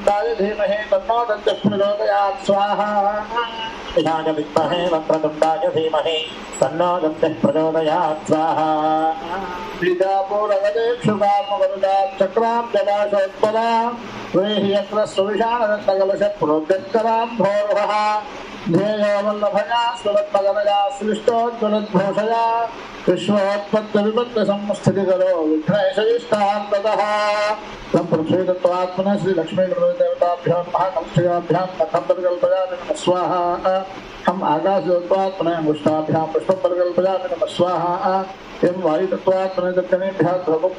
वक्रतुण्डाय धीमहि तन्नो दन्तः प्रचोदयात् स्वाहा इदाय विद्महे वक्रतुण्डाय धीमहि तन्नो दन्तः प्रचोदयात् स्वाहा बीजापूरवदेक्षुकामवरुदात् चक्रां जलाशोत्पला वेहि यत्र सुविशानरत्नकलशप्रोद्यत्करां भोरुहः ध्येयो वल्लभया स्वरत्नगलया सृष्टोज्ज्वलद्भूषया विश्वोत्पत्तिविपत्तिसंस्थितिकरो विघ्नेशयिष्टान्ततः। तं पृथ्वीदत्त्वात्मनः श्रीलक्ष्मीगणदेवताभ्यां महाकंक्षयाभ्यां कथं परिकल्पयामि नमः स्वाहा। हम आकाशदत्त्वात्मने मुष्टाभ्यां पुष्पं परिकल्पयामि नमः स्वाहा। एवं वायुतत्त्वात्मने दक्षिणेभ्यः ध्रुवं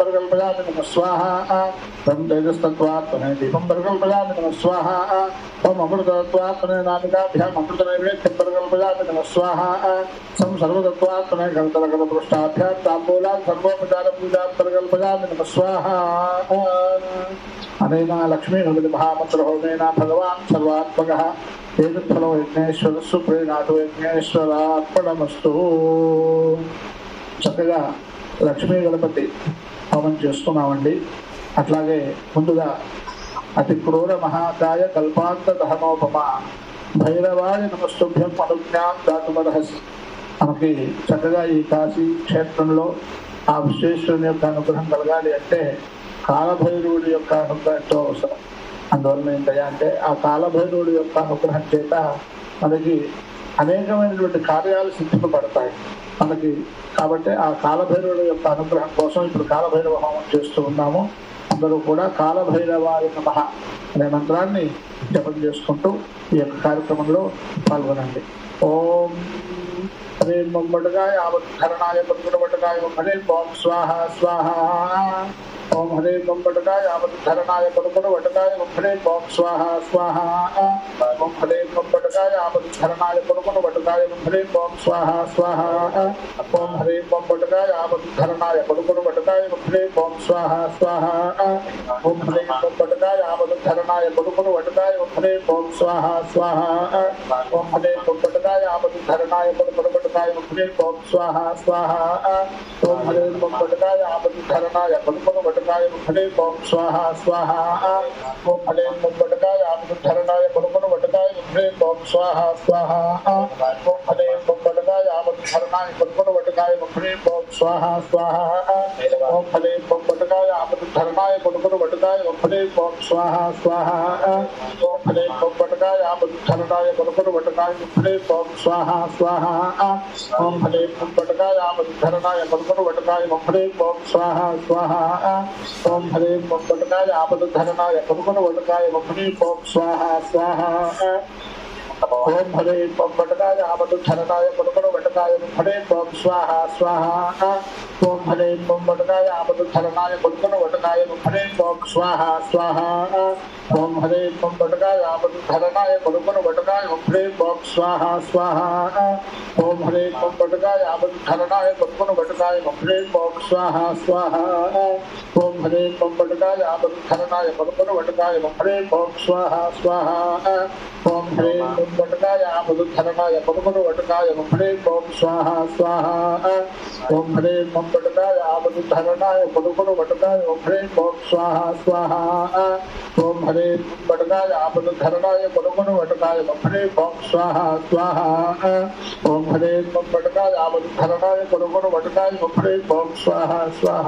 సంకృష్టాభ్యా తాంబూలాన్ సర్వోపచార పూజా ప్రగల్పగా నిమ స్వాహ. అనైనా లక్ష్మీ హృదయమహామంత్ర హోమేన భగవాన్ సర్వాత్మక. ఏదుఫలం యజ్ఞేశ్వర సుప్రీణాథు యజ్ఞేశ్వర అర్పణమస్తు చక్కగా లక్ష్మీ గణపతి హోమం చేస్తున్నామండి. అట్లాగే ముందుగా అతి క్రూర మహాకాయ కల్పాంత దహనోపమ భైరవాయ నమస్తుభ్యం అనుజ్ఞాం దాతుమర్హసి మనకి చక్కగా ఈ కాశీ క్షేత్రంలో ఆ విశ్వేశ్వరుని యొక్క అనుగ్రహం కలగాలి అంటే కాలభైరవుడి యొక్క అనుగ్రహం ఎంతో అవసరం. అందువలన ఏంటయ్యా అంటే ఆ కాలభైరవుడి యొక్క అనుగ్రహం చేత మనకి అనేకమైనటువంటి కార్యాలు సిద్ధింపబడతాయి మనకి కాబట్టి ఆ కాలభైరవుడి యొక్క అనుగ్రహం కోసం ఇప్పుడు కాలభైరవ హోమం చేస్తూ ఉన్నాము. అందరూ కూడా కాలభైరవాయ నమః అనే మంత్రాన్ని జపం చేసుకుంటూ ఈ యొక్క కార్యక్రమంలో పాల్గొనండి. ఓం फलेन्मं वटकाय आवद्धरणाय पद्मटवटकाय स्वाहा स्वाहा ओम हरे बम बटकाय आवधरणाय पदपद वटकाय हरे बम स्वाहा स्वाहा ओम हरे बम बटकाय आवधरणाय पदपद वटकाय हरे बम स्वाहा स्वाहा ओम हरे बम बटकाय आवधरणाय पदपद वटकाय हरे बम स्वाहा स्वाहा ओम हरे बम बटकाय आवधरणाय पदपद वटकाय हरे बम स्वाहा स्वाहा ओम हरे बम बटकाय आवधरणाय पदपद पटकाय स्वाहा स्वाहा ओम हरे मम पटकाय आपदिधरणाय स्वाहा स्वाहा ओम हरे मम पटकाय आपदिधरणाय पद्मन स्वाहा स्वाहा ओम हरणाय पुनपुरवटकाय वक्रे पौं स्वाहा स्वाहा। ओम फले पौं वटकाय स्वाहा स्वाहा। फले पौं वटकाय आपधरणाय पुनपुरवटकाय स्वाहा स्वाहा। फले पौं वटकाय वटकाय आपधरणाय पुनपुरवटकाय स्वाहा स्वाहा। ओम फड़े वटनाय आमतु ठरनाय पटपण वटनाय फड़े ओम स्वाहा स्वाहा। ओम हरे ओम वटनाय आमतु ठरनाय पटपण वटनाय फड़े ओम स्वाहा स्वाहा। ओम हरे ओम वटनाय आमतु ठरनाय पटपण वटनाय फड़े ओम स्वाहा स्वाहा। ओम हरे ओम वटनाय आमतु ठरनाय पटपण वटनाय फड़े ओम स्वाहा स्वाहा। హరే ఓం స్వాహ స్వాహ ఓం హరే పొంబటకాయ ఆపదుధరణాయ పడుకుడు వటకాయ హరే ఓం స్వాహ స్వాహ ఓం హరే పొంబటకాయ ఆపదుధరణాయ పడుకుడు వటకాయ హరే ఓం స్వాహ స్వాహ ఓం హరే పొంబటకాయ ఆపదుధరణాయ పడుకుడు వటకాయ హరే ఓం స్వాహ స్వాహ ఓం హరే పొంబటకాయ ఆపదుధరణాయ పడుకుడు వటకాయ హరే ఓం స్వాహ స్వాహ ఓం హరే పొంబటకాయ ఆపదుధరణాయ పడుకుడు వటకాయ హరే ఓం స్వాహ స్వాహ